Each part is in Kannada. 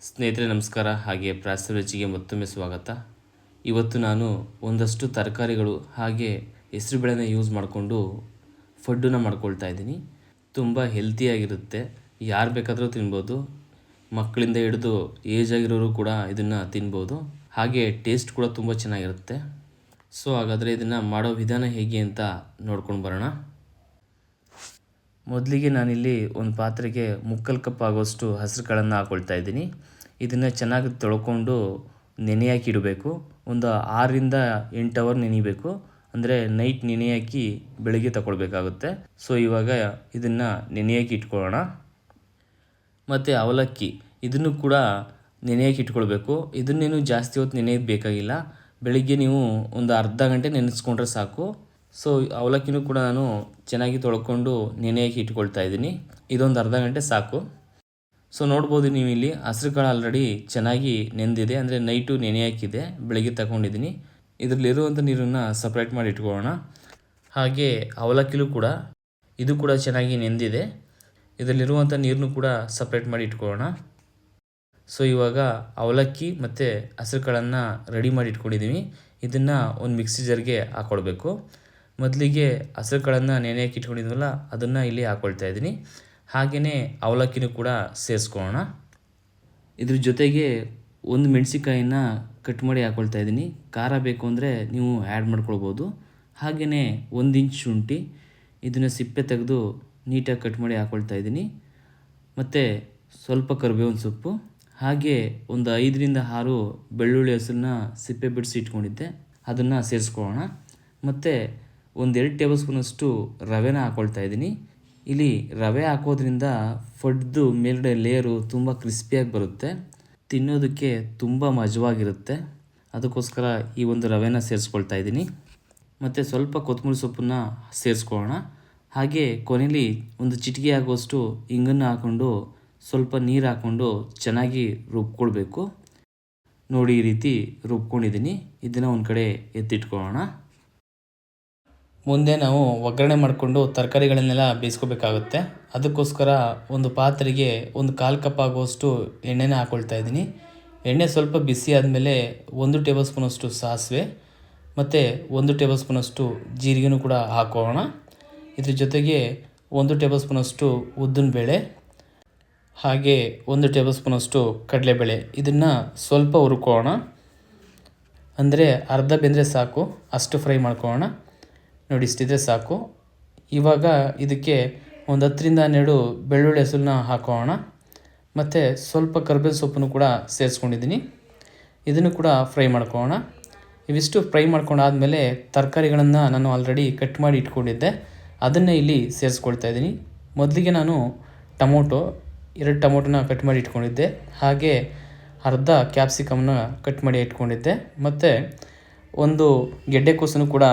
ಸ್ನೇಹಿತರೆ, ನಮಸ್ಕಾರ. ಹಾಗೆ ಪ್ರಾಸ್ತ ಮತ್ತೊಮ್ಮೆ ಸ್ವಾಗತ. ಇವತ್ತು ನಾನು ಒಂದಷ್ಟು ತರಕಾರಿಗಳು ಹಾಗೆ ಹೆಸರುಬೇಳೆನ ಯೂಸ್ ಮಾಡಿಕೊಂಡು ಫುಡ್ಡನ್ನು ಮಾಡ್ಕೊಳ್ತಾ ಇದ್ದೀನಿ. ತುಂಬ ಹೆಲ್ತಿಯಾಗಿರುತ್ತೆ ಯಾರು ಬೇಕಾದರೂ ತಿನ್ಬೋದು. ಮಕ್ಕಳಿಂದ ಹಿಡಿದು ಏಜ್ ಆಗಿರೋರು ಕೂಡ ಇದನ್ನು ತಿನ್ಬೋದು. ಹಾಗೆ ಟೇಸ್ಟ್ ಕೂಡ ತುಂಬ ಚೆನ್ನಾಗಿರುತ್ತೆ. ಸೊ ಹಾಗಾದರೆ ಇದನ್ನು ಮಾಡೋ ವಿಧಾನ ಹೇಗೆ ಅಂತ ನೋಡ್ಕೊಂಡು ಬರೋಣ. ಮೊದಲಿಗೆ ನಾನಿಲ್ಲಿ ಒಂದು ಪಾತ್ರೆಗೆ ಮುಕ್ಕಲ್ ಕಪ್ ಆಗೋಷ್ಟು ಹಸಿರು ಕಾಳನ್ನು ಹಾಕ್ಕೊಳ್ತಾ ಇದ್ದೀನಿ. ಇದನ್ನು ಚೆನ್ನಾಗಿ ತೊಳ್ಕೊಂಡು ನೆನೆಯಾಕಿ ಇಡಬೇಕು. ಒಂದು ಆರರಿಂದ ಎಂಟು ಅವರ್ ನೆನಿಬೇಕು. ಅಂದರೆ ನೈಟ್ ನೆನೆಯಾಕಿ ಬೆಳಗ್ಗೆ ತಗೊಳ್ಬೇಕಾಗುತ್ತೆ ಸೊ, ಇವಾಗ ಇದನ್ನು ನೆನೆಯಾಕಿ ಇಟ್ಕೊಳ್ಳೋಣ. ಮತ್ತು ಅವಲಕ್ಕಿ, ಇದನ್ನು ಕೂಡ ನೆನೆಯಾಕಿ ಇಟ್ಕೊಳ್ಬೇಕು. ಇದನ್ನೇನು ಜಾಸ್ತಿ ಹೊತ್ತು ನೆನೆಯೋದು ಬೇಕಾಗಿಲ್ಲ. ಬೆಳಿಗ್ಗೆ ನೀವು ಒಂದು ಅರ್ಧ ಗಂಟೆ ನೆನೆಸ್ಕೊಂಡ್ರೆ ಸಾಕು. ಸೊ ಅವಲಕ್ಕಿನೂ ಕೂಡ ನಾನು ಚೆನ್ನಾಗಿ ತೊಳ್ಕೊಂಡು ನೆನೆಯಕ್ಕೆ ಇಟ್ಕೊಳ್ತಾ ಇದ್ದೀನಿ. ಇದೊಂದು ಅರ್ಧ ಗಂಟೆ ಸಾಕು. ಸೊ ನೋಡ್ಬೋದು ನೀವು ಇಲ್ಲಿ ಹಸಿರು ಕಾಳು ಆಲ್ರೆಡಿ ಚೆನ್ನಾಗಿ ನೆಂದಿದೆ. ಅಂದರೆ ನೈಟು ನೆನೆ ಹಾಕಿದೆ ಬೆಳಗ್ಗೆ ತಗೊಂಡಿದ್ದೀನಿ. ಇದರಲ್ಲಿರುವಂಥ ನೀರನ್ನು ಸಪ್ರೇಟ್ ಮಾಡಿ ಇಟ್ಕೊಳ್ಳೋಣ. ಹಾಗೆ ಅವಲಕ್ಕಿಲೂ ಕೂಡ ಇದು ಕೂಡ ಚೆನ್ನಾಗಿ ನೆಂದಿದೆ. ಇದರಲ್ಲಿರುವಂಥ ನೀರನ್ನು ಕೂಡ ಸಪ್ರೇಟ್ ಮಾಡಿ ಇಟ್ಕೊಳ್ಳೋಣ. ಸೊ ಇವಾಗ ಅವಲಕ್ಕಿ ಮತ್ತು ಹಸಿರು ಕಾಳನ್ನು ರೆಡಿ ಮಾಡಿ ಇಟ್ಕೊಂಡಿದ್ದೀವಿ ಇದನ್ನು ಒಂದು ಮಿಕ್ಸಿ ಜರ್ಗೆ ಹಾಕ್ಕೊಳ್ಬೇಕು ಮೊದಲಿಗೆ ಹಸಿರು ಕಾಳನ್ನು ನೆನೆ ಹಾಕಿ ಇಟ್ಕೊಂಡಿದ್ವಲ್ಲ ಅದನ್ನು ಇಲ್ಲಿ ಹಾಕ್ಕೊಳ್ತಾ ಇದ್ದೀನಿ. ಹಾಗೆಯೇ ಅವಲಕ್ಕಿನೂ ಕೂಡ ಸೇರಿಸ್ಕೊಳ್ಳೋಣ. ಇದ್ರ ಜೊತೆಗೆ ಒಂದು ಮೆಣಸಿಕಾಯಿನ ಕಟ್ ಮಾಡಿ ಹಾಕ್ಕೊಳ್ತಾ ಇದ್ದೀನಿ. ಖಾರ ಬೇಕು ಅಂದರೆ ನೀವು ಆ್ಯಡ್ ಮಾಡ್ಕೊಳ್ಬೋದು. ಹಾಗೆಯೇ ಒಂದು ಇಂಚ್ ಶುಂಠಿ, ಇದನ್ನು ಸಿಪ್ಪೆ ತೆಗೆದು ನೀಟಾಗಿ ಕಟ್ ಮಾಡಿ ಹಾಕ್ಕೊಳ್ತಾ ಇದ್ದೀನಿ. ಮತ್ತು ಸ್ವಲ್ಪ ಕರಿಬೇವಿನ ಸೊಪ್ಪು, ಹಾಗೆ ಒಂದು ಐದರಿಂದ ಆರು ಬೆಳ್ಳುಳ್ಳಿ ಹಸಿರನ್ನ ಸಿಪ್ಪೆ ಬಿಡಿಸಿ ಇಟ್ಕೊಂಡಿದ್ದೆ. ಅದನ್ನು ಸೇರಿಸ್ಕೊಳ್ಳೋಣ. ಮತ್ತು ಒಂದೆರಡು ಟೇಬಲ್ ಸ್ಪೂನಷ್ಟು ರವೆನ ಹಾಕ್ಕೊಳ್ತಾ ಇದ್ದೀನಿ. ಇಲ್ಲಿ ರವೆ ಹಾಕೋದ್ರಿಂದ ಫಡ್ದು ಮೇಲ್ಗಡೆ ಲೇಯರು ತುಂಬ ಕ್ರಿಸ್ಪಿಯಾಗಿ ಬರುತ್ತೆ. ತಿನ್ನೋದಕ್ಕೆ ತುಂಬ ಮಜವಾಗಿರುತ್ತೆ. ಅದಕ್ಕೋಸ್ಕರ ಈ ಒಂದು ರವೆನ ಸೇರಿಸ್ಕೊಳ್ತಾ ಇದ್ದೀನಿ. ಮತ್ತು ಸ್ವಲ್ಪ ಕೊತ್ತಂಬರಿ ಸೊಪ್ಪನ್ನ ಸೇರಿಸ್ಕೊಳ್ಳೋಣ. ಹಾಗೆ ಕೊನೆಯಲ್ಲಿ ಒಂದು ಚಿಟಿಕೆ ಆಗುವಷ್ಟು ಹಿಂಗನ್ನು ಹಾಕ್ಕೊಂಡು ಸ್ವಲ್ಪ ನೀರು ಹಾಕ್ಕೊಂಡು ಚೆನ್ನಾಗಿ ರುಬ್ಕೊಳ್ಬೇಕು. ನೋಡಿ ಈ ರೀತಿ ರುಬ್ಕೊಂಡಿದ್ದೀನಿ. ಇದನ್ನು ಒಂದು ಕಡೆ ಎತ್ತಿಟ್ಕೊಳ್ಳೋಣ. ಮುಂದೆ ನಾವು ಒಗ್ಗರಣೆ ಮಾಡಿಕೊಂಡು ತರಕಾರಿಗಳನ್ನೆಲ್ಲ ಬೇಯಿಸ್ಕೋಬೇಕಾಗುತ್ತೆ. ಅದಕ್ಕೋಸ್ಕರ ಒಂದು ಪಾತ್ರೆಗೆ ಒಂದು ಕಾಲು ಕಪ್ ಆಗುವಷ್ಟು ಎಣ್ಣೆನ ಹಾಕ್ಕೊಳ್ತಾ ಇದ್ದೀನಿ. ಎಣ್ಣೆ ಸ್ವಲ್ಪ ಬಿಸಿ ಆದಮೇಲೆ ಒಂದು ಟೇಬಲ್ ಸ್ಪೂನಷ್ಟು ಸಾಸಿವೆ ಮತ್ತು ಒಂದು ಟೇಬಲ್ ಸ್ಪೂನಷ್ಟು ಜೀರಿಗೆನೂ ಕೂಡ ಹಾಕೋಣ. ಇದ್ರ ಜೊತೆಗೆ ಒಂದು ಟೇಬಲ್ ಸ್ಪೂನಷ್ಟು ಉದ್ದಿನ ಬೇಳೆ, ಹಾಗೆ ಒಂದು ಟೇಬಲ್ ಸ್ಪೂನಷ್ಟು ಕಡಲೆಬೇಳೆ. ಇದನ್ನು ಸ್ವಲ್ಪ ಹುರ್ಕೋಣ ಅಂದರೆ ಅರ್ಧ ಬೆಂದರೆ ಸಾಕು, ಅಷ್ಟು ಫ್ರೈ ಮಾಡ್ಕೊಳ್ಳೋಣ. ನೋಡಿ, ಇಷ್ಟಿದ್ರೆ ಸಾಕು. ಇವಾಗ ಇದಕ್ಕೆ ಒಂದು ಹತ್ತರಿಂದ ಹನ್ನೆರಡು ಬೆಳ್ಳುಳ್ಳಿ ಹಸುಲನ್ನ ಹಾಕೋಣ. ಮತ್ತು ಸ್ವಲ್ಪ ಕರ್ಬೇವು ಸೊಪ್ಪನ್ನು ಕೂಡ ಸೇರಿಸ್ಕೊಂಡಿದ್ದೀನಿ. ಇದನ್ನು ಕೂಡ ಫ್ರೈ ಮಾಡ್ಕೋಣ ಇವಿಷ್ಟು ಫ್ರೈ ಮಾಡ್ಕೊಂಡಾದಮೇಲೆ ತರಕಾರಿಗಳನ್ನು ನಾನು ಆಲ್ರೆಡಿ ಕಟ್ ಮಾಡಿ ಇಟ್ಕೊಂಡಿದ್ದೆ. ಅದನ್ನೇ ಇಲ್ಲಿ ಸೇರಿಸ್ಕೊಳ್ತಾ ಇದ್ದೀನಿ. ಮೊದಲಿಗೆ ನಾನು ಟೊಮೊಟೊ, ಎರಡು ಟೊಮೊಟೊನ ಕಟ್ ಮಾಡಿ ಇಟ್ಕೊಂಡಿದ್ದೆ. ಹಾಗೆ ಅರ್ಧ ಕ್ಯಾಪ್ಸಿಕಮ್ನ ಕಟ್ ಮಾಡಿ ಇಟ್ಕೊಂಡಿದ್ದೆ. ಮತ್ತು ಒಂದು ಗೆಡ್ಡೆಕೋಸನ್ನು ಕೂಡ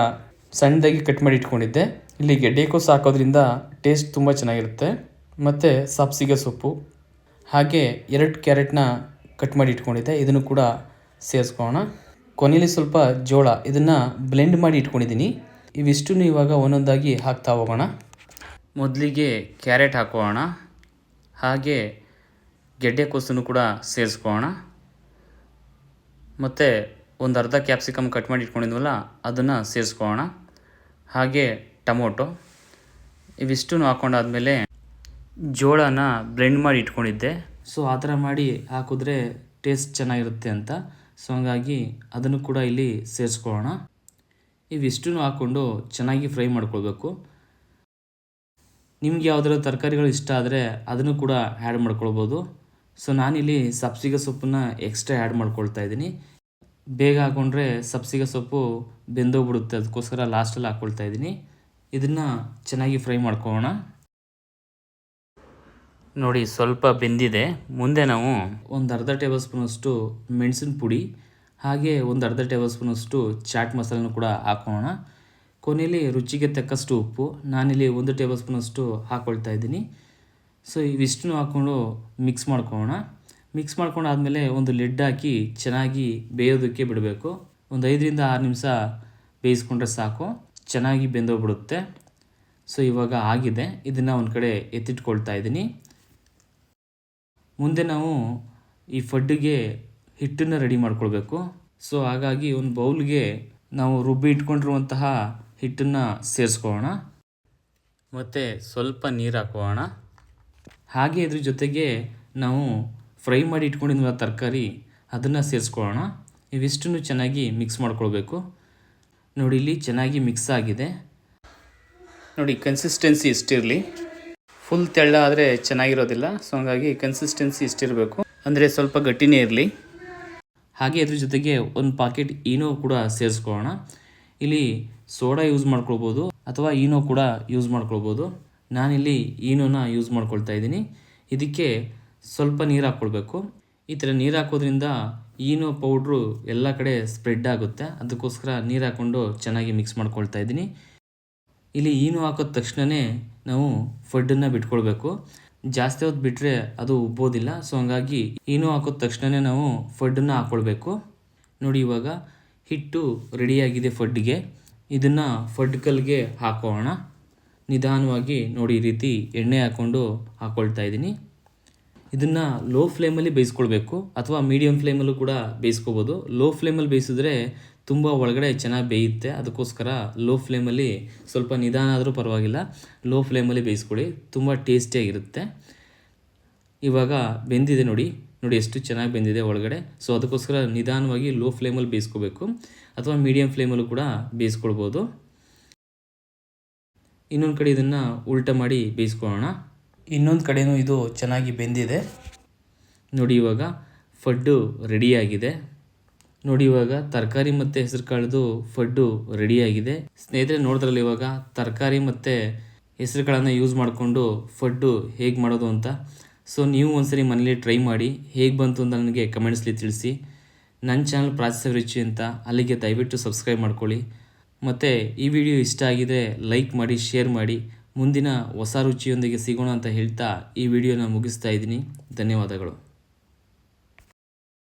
ಸಣ್ಣದಾಗಿ ಕಟ್ ಮಾಡಿ ಇಟ್ಕೊಂಡಿದ್ದೆ. ಇಲ್ಲಿ ಗೆಡ್ಡೆಕೋಸು ಹಾಕೋದ್ರಿಂದ ಟೇಸ್ಟ್ ತುಂಬ ಚೆನ್ನಾಗಿರುತ್ತೆ. ಮತ್ತು ಸಬ್ಸಿಗೆ ಸೊಪ್ಪು. ಹಾಗೆ ಎರಡು ಕ್ಯಾರೆಟ್ನ ಕಟ್ ಮಾಡಿ ಇಟ್ಕೊಂಡಿದ್ದೆ. ಇದನ್ನು ಕೂಡ ಸೇರಿಸ್ಕೊಳ್ಳೋಣ. ಕೊನೆಯಲ್ಲಿ ಸ್ವಲ್ಪ ಜೋಳ. ಇದನ್ನು ಬ್ಲೆಂಡ್ ಮಾಡಿ ಇಟ್ಕೊಂಡಿದ್ದೀನಿ. ಇವಿಷ್ಟು ಇವಾಗ ಒಂದೊಂದಾಗಿ ಹಾಕ್ತಾ ಹೋಗೋಣ. ಮೊದಲಿಗೆ ಕ್ಯಾರೆಟ್ ಹಾಕೋಣ. ಹಾಗೆ ಗೆಡ್ಡೆಕೋಸನ್ನು ಕೂಡ ಸೇರಿಸ್ಕೊಳ್ಳೋಣ. ಮತ್ತು ಒಂದು ಅರ್ಧ ಕ್ಯಾಪ್ಸಿಕಮ್ ಕಟ್ ಮಾಡಿ ಇಟ್ಕೊಂಡಿದ್ವಲ್ಲ, ಅದನ್ನು ಸೇರಿಸ್ಕೊಳ್ಳೋಣ. ಹಾಗೆ ಟೊಮೊಟೊ ಇವಿಷ್ಟು ಹಾಕೊಂಡಾದ್ಮೇಲೆ ಜೋಳನ ಬ್ಲೆಂಡ್ ಮಾಡಿ ಇಟ್ಕೊಂಡಿದ್ದೆ. ಸೊ ಆ ಥರ ಮಾಡಿ ಹಾಕಿದ್ರೆ ಟೇಸ್ಟ್ ಚೆನ್ನಾಗಿರುತ್ತೆ ಅಂತ. ಸೊ ಹಂಗಾಗಿ ಅದನ್ನು ಕೂಡ ಇಲ್ಲಿ ಸೇರಿಸ್ಕೊಳ್ಳೋಣ. ಇವಿಷ್ಟು ಹಾಕ್ಕೊಂಡು ಚೆನ್ನಾಗಿ ಫ್ರೈ ಮಾಡ್ಕೊಳ್ಬೇಕು. ನಿಮ್ಗೆ ಯಾವುದಾದ್ರು ತರಕಾರಿಗಳು ಇಷ್ಟ ಆದರೆ ಅದನ್ನು ಕೂಡ ಆ್ಯಡ್ ಮಾಡ್ಕೊಳ್ಬೋದು. ಸೊ ನಾನಿಲ್ಲಿ ಸಬ್ಸಿಗೆ ಸೊಪ್ಪನ್ನ ಎಕ್ಸ್ಟ್ರಾ ಆ್ಯಡ್ ಮಾಡ್ಕೊಳ್ತಾ ಇದ್ದೀನಿ. ಬೇಗ ಹಾಕ್ಕೊಂಡ್ರೆ ಸಬ್ಸಿಗೆ ಸೊಪ್ಪು ಬೆಂದೋಗ್ಬಿಡುತ್ತೆ. ಅದಕ್ಕೋಸ್ಕರ ಲಾಸ್ಟಲ್ಲಿ ಹಾಕ್ಕೊಳ್ತಾ ಇದ್ದೀನಿ. ಇದನ್ನು ಚೆನ್ನಾಗಿ ಫ್ರೈ ಮಾಡ್ಕೊಳ್ಳೋಣ. ನೋಡಿ, ಸ್ವಲ್ಪ ಬೆಂದಿದೆ. ಮುಂದೆ ನಾವು ಒಂದು ಅರ್ಧ ಟೇಬಲ್ ಸ್ಪೂನಷ್ಟು ಮೆಣಸಿನ ಪುಡಿ, ಹಾಗೆ ಒಂದು ಅರ್ಧ ಟೇಬಲ್ ಸ್ಪೂನಷ್ಟು ಚಾಟ್ ಮಸಾಲನ್ನು ಕೂಡ ಹಾಕೋಣ ಕೊನೆಯಲ್ಲಿ ರುಚಿಗೆ ತಕ್ಕಷ್ಟು ಉಪ್ಪು. ನಾನಿಲ್ಲಿ ಒಂದು ಟೇಬಲ್ ಸ್ಪೂನಷ್ಟು ಹಾಕ್ಕೊಳ್ತಾ ಇದ್ದೀನಿ. ಸೊ ಇವಿಷ್ಟನ್ನು ಹಾಕ್ಕೊಂಡು ಮಿಕ್ಸ್ ಮಾಡ್ಕೊಳ್ಳೋಣ. ಮಿಕ್ಸ್ ಮಾಡ್ಕೊಂಡಾದ್ಮೇಲೆ ಒಂದು ಲಿಡ್ ಹಾಕಿ ಚೆನ್ನಾಗಿ ಬೇಯೋದಕ್ಕೆ ಬಿಡಬೇಕು. ಒಂದು ಐದರಿಂದ ಆರು ನಿಮಿಷ ಬೇಯಿಸ್ಕೊಂಡ್ರೆ ಸಾಕು. ಚೆನ್ನಾಗಿ ಬೆಂದೋಗ್ಬಿಡುತ್ತೆ. ಸೊ ಇವಾಗ ಆಗಿದೆ. ಇದನ್ನು ಒಂದು ಕಡೆ ಎತ್ತಿಟ್ಕೊಳ್ತಾ ಇದ್ದೀನಿ. ಮುಂದೆ ನಾವು ಈ ಫಡ್ಡಿಗೆ ಹಿಟ್ಟನ್ನು ರೆಡಿ ಮಾಡ್ಕೊಳ್ಬೇಕು. ಸೊ ಹಾಗಾಗಿ ಒಂದು ಬೌಲ್ಗೆ ನಾವು ರುಬ್ಬಿ ಇಟ್ಕೊಂಡಿರುವಂತಹ ಹಿಟ್ಟನ್ನು ಸೇರಿಸ್ಕೊಳ್ಳೋಣ. ಮತ್ತು ಸ್ವಲ್ಪ ನೀರು ಹಾಕೋಣ. ಹಾಗೆ ಇದ್ರ ಜೊತೆಗೆ ನಾವು ಫ್ರೈ ಮಾಡಿ ಇಟ್ಕೊಂಡಿದ್ದ ತರಕಾರಿ, ಅದನ್ನು ಸೇರಿಸ್ಕೊಳ್ಳೋಣ. ಇವಿಷ್ಟನ್ನು ಚೆನ್ನಾಗಿ ಮಿಕ್ಸ್ ಮಾಡ್ಕೊಳ್ಬೇಕು. ನೋಡಿ, ಇಲ್ಲಿ ಚೆನ್ನಾಗಿ ಮಿಕ್ಸ್ ಆಗಿದೆ. ನೋಡಿ ಕನ್ಸಿಸ್ಟೆನ್ಸಿ ಇಷ್ಟಿರಲಿ. ಫುಲ್ ತೆಳ್ಳ ಆದರೆ ಚೆನ್ನಾಗಿರೋದಿಲ್ಲ ಸೊ ಹಂಗಾಗಿ ಕನ್ಸಿಸ್ಟೆನ್ಸಿ ಇಷ್ಟಿರಬೇಕು. ಅಂದರೆ ಸ್ವಲ್ಪ ಗಟ್ಟಿನೇ ಇರಲಿ. ಹಾಗೆ ಅದ್ರ ಜೊತೆಗೆ ಒಂದು ಪಾಕೆಟ್ ಈನೋ ಕೂಡ ಸೇರಿಸ್ಕೊಳ್ಳೋಣ. ಇಲ್ಲಿ ಸೋಡಾ ಯೂಸ್ ಮಾಡ್ಕೊಳ್ಬೋದು, ಅಥವಾ ಈನೋ ಕೂಡ ಯೂಸ್ ಮಾಡ್ಕೊಳ್ಬೋದು. ನಾನಿಲ್ಲಿ ಈನೋನ ಯೂಸ್ ಮಾಡ್ಕೊಳ್ತಾ ಇದ್ದೀನಿ. ಇದಕ್ಕೆ ಸ್ವಲ್ಪ ನೀರು ಹಾಕ್ಕೊಳ್ಬೇಕು ಈ ಥರ ನೀರು ಹಾಕೋದ್ರಿಂದ ಈನೋ ಪೌಡ್ರು ಎಲ್ಲ ಕಡೆ ಸ್ಪ್ರೆಡ್ ಆಗುತ್ತೆ. ಅದಕ್ಕೋಸ್ಕರ ನೀರು ಹಾಕ್ಕೊಂಡು ಚೆನ್ನಾಗಿ ಮಿಕ್ಸ್ ಮಾಡ್ಕೊಳ್ತಾ ಇದ್ದೀನಿ. ಇಲ್ಲಿ ಈನು ಹಾಕೋದ ತಕ್ಷಣವೇ ನಾವು ಫಡ್ಡನ್ನು ಬಿಟ್ಕೊಳ್ಬೇಕು. ಜಾಸ್ತಿ ಹೊತ್ತು ಬಿಟ್ಟರೆ ಅದು ಉಬ್ಬೋದಿಲ್ಲ. ಸೊ ಹಂಗಾಗಿ ಈನು ಹಾಕೋದ ತಕ್ಷಣವೇ ನಾವು ಫಡ್ಡನ್ನು ಹಾಕ್ಕೊಳ್ಬೇಕು ನೋಡಿ ಇವಾಗ ಹಿಟ್ಟು ರೆಡಿಯಾಗಿದೆ ಫಡ್ಗೆ. ಇದನ್ನು ಫಡ್ ಕಲ್ಗೆ ಹಾಕೋಣ. ನಿಧಾನವಾಗಿ ನೋಡಿ ಈ ರೀತಿ ಎಣ್ಣೆ ಹಾಕ್ಕೊಂಡು ಹಾಕ್ಕೊಳ್ತಾ ಇದ್ದೀನಿ. ಇದನ್ನು ಲೋ ಫ್ಲೇಮಲ್ಲಿ ಬೇಯಿಸ್ಕೊಳ್ಬೇಕು ಅಥವಾ ಮೀಡಿಯಮ್ ಫ್ಲೇಮಲ್ಲೂ ಕೂಡ ಬೇಯಿಸ್ಕೋಬೋದು. ಲೋ ಫ್ಲೇಮಲ್ಲಿ ಬೇಯಿಸಿದ್ರೆ ತುಂಬ ಒಳಗಡೆ ಚೆನ್ನಾಗಿ ಬೇಯುತ್ತೆ. ಅದಕ್ಕೋಸ್ಕರ ಲೋ ಫ್ಲೇಮಲ್ಲಿ ಸ್ವಲ್ಪ ನಿಧಾನ ಆದರೂ ಪರವಾಗಿಲ್ಲ. ಲೋ ಫ್ಲೇಮಲ್ಲಿ ಬೇಯಿಸ್ಕೊಳ್ಳಿ ತುಂಬ ಟೇಸ್ಟಿಯಾಗಿರುತ್ತೆ ಇವಾಗ ಬೆಂದಿದೆ ನೋಡಿ. ನೋಡಿ ಎಷ್ಟು ಚೆನ್ನಾಗಿ ಬೆಂದಿದೆ ಒಳಗಡೆ. ಸೊ ಅದಕ್ಕೋಸ್ಕರ ನಿಧಾನವಾಗಿ ಲೋ ಫ್ಲೇಮಲ್ಲಿ ಬೇಯಿಸ್ಕೋಬೇಕು. ಅಥವಾ ಮೀಡಿಯಮ್ ಫ್ಲೇಮಲ್ಲೂ ಕೂಡ ಬೇಯಿಸ್ಕೊಳ್ಬೋದು. ಇನ್ನೊಂದು ಕಡೆ ಇದನ್ನು ಉಲ್ಟ ಮಾಡಿ ಬೇಯಿಸ್ಕೊಳ್ಳೋಣ. ಇನ್ನೊಂದು ಕಡೆಯೂ ಇದು ಚೆನ್ನಾಗಿ ಬೆಂದಿದೆ. ನೋಡಿ ಇವಾಗ ಫಡ್ಡು ರೆಡಿಯಾಗಿದೆ. ನೋಡಿ ಇವಾಗ ತರಕಾರಿ ಮತ್ತು ಹೆಸರು ಕಾಳದು ಫಡ್ಡು ರೆಡಿಯಾಗಿದೆ. ಸ್ನೇಹಿತರೆ, ನೋಡಿದ್ರಲ್ಲ ಇವಾಗ ತರಕಾರಿ ಮತ್ತು ಹೆಸರು ಕಾಳನ್ನು ಯೂಸ್ ಮಾಡಿಕೊಂಡು ಫಡ್ಡು ಹೇಗೆ ಮಾಡೋದು ಅಂತ. ಸೊ ನೀವು ಒಂದ್ಸರಿ ಮನೇಲಿ ಟ್ರೈ ಮಾಡಿ ಹೇಗೆ ಬಂತು ಅಂತ ನನಗೆ ಕಮೆಂಟ್ಸ್ಲಿ ತಿಳಿಸಿ. ನನ್ನ ಚಾನಲ್ ಪ್ರಾಸೆಸ್ ರುಚಿ ಅಂತ ಅಲ್ಲಿಗೆ ದಯವಿಟ್ಟು ಸಬ್ಸ್ಕ್ರೈಬ್ ಮಾಡ್ಕೊಳ್ಳಿ. ಮತ್ತು ಈ ವಿಡಿಯೋ ಇಷ್ಟ ಆಗಿದೆ ಲೈಕ್ ಮಾಡಿ ಶೇರ್ ಮಾಡಿ. ಮುಂದಿನ ಹೊಸ ರುಚಿಯೊಂದಿಗೆ ಸಿಗೋಣ ಅಂತ ಹೇಳ್ತಾ ಈ ವಿಡಿಯೋನ ಮುಗಿಸ್ತಾ ಇದ್ದೀನಿ. ಧನ್ಯವಾದಗಳು.